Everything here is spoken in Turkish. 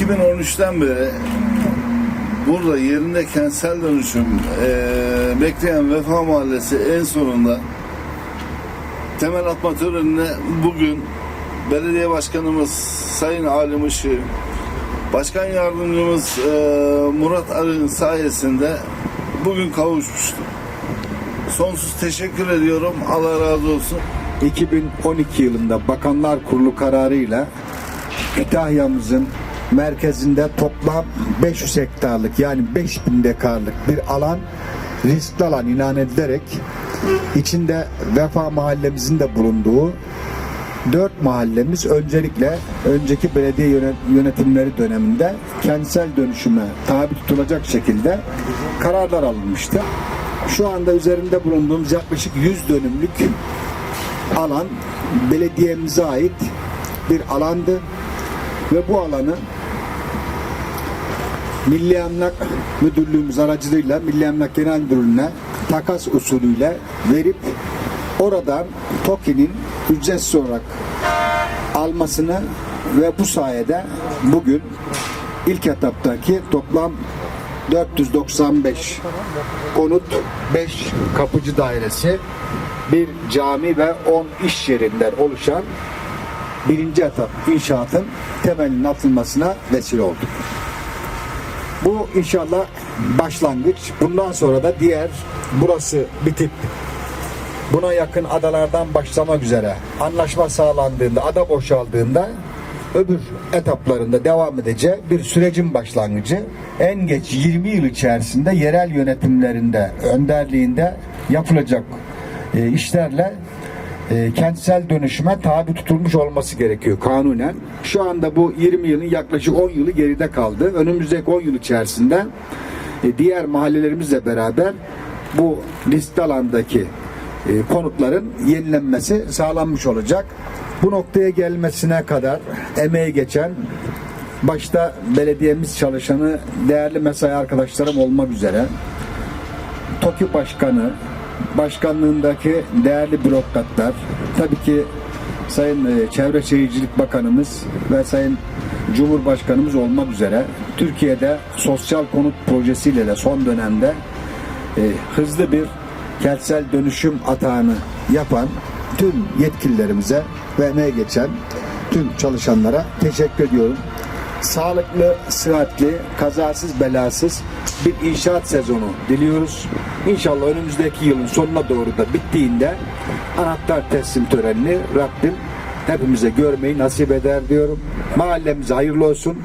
2013'ten beri burada yerinde kentsel dönüşüm eee, bekleyen Vefa Mahallesi en sonunda temel atma törenine bugün belediye başkanımız Sayın Alim Işık, başkan yardımcımız eee, Murat Arı'nın sayesinde bugün kavuşmuştuk. Sonsuz teşekkür ediyorum. Allah razı olsun. 2012 yılında Bakanlar Kurulu kararıyla Kütahya'mızın merkezinde toplam 500 hektarlık yani 5000 dekarlık bir alan riskli alan ilan edilerek içinde Vefa mahallemizin de bulunduğu dört mahallemiz öncelikle önceki belediye yönet- yönetimleri döneminde kentsel dönüşüme tabi tutulacak şekilde kararlar alınmıştı. Şu anda üzerinde bulunduğumuz yaklaşık 100 dönümlük alan belediyemize ait bir alandı ve bu alanı Milli Emlak Müdürlüğümüz aracılığıyla Milli Emlak Genel Müdürlüğü'ne takas usulüyle verip oradan TOKİ'nin ücretsiz olarak almasını ve bu sayede bugün ilk etaptaki toplam 495 konut, 5 kapıcı dairesi, bir cami ve 10 iş yerinden oluşan birinci etap inşaatın temelinin atılmasına vesile olduk. Bu inşallah başlangıç. Bundan sonra da diğer burası bitip buna yakın adalardan başlamak üzere anlaşma sağlandığında, ada boşaldığında öbür etaplarında devam edecek bir sürecin başlangıcı. En geç 20 yıl içerisinde yerel yönetimlerinde önderliğinde yapılacak e, işlerle e, kentsel dönüşüme tabi tutulmuş olması gerekiyor kanunen. Şu anda bu 20 yılın yaklaşık 10 yılı geride kaldı. Önümüzdeki 10 yıl içerisinde e, diğer mahallelerimizle beraber bu riskli alandaki e, konutların yenilenmesi sağlanmış olacak. Bu noktaya gelmesine kadar emeği geçen başta belediyemiz çalışanı değerli mesai arkadaşlarım olmak üzere TOKİ Başkanı, başkanlığındaki değerli bürokratlar, tabii ki Sayın e, Çevre Şehircilik Bakanımız ve Sayın Cumhurbaşkanımız olmak üzere Türkiye'de sosyal konut projesiyle de son dönemde e, hızlı bir kentsel dönüşüm atağını yapan tüm yetkililerimize ve emeğe geçen tüm çalışanlara teşekkür ediyorum. Sağlıklı, sıhhatli, kazasız, belasız bir inşaat sezonu diliyoruz. İnşallah önümüzdeki yılın sonuna doğru da bittiğinde anahtar teslim törenini Rabbim hepimize görmeyi nasip eder diyorum. Mahallemize hayırlı olsun.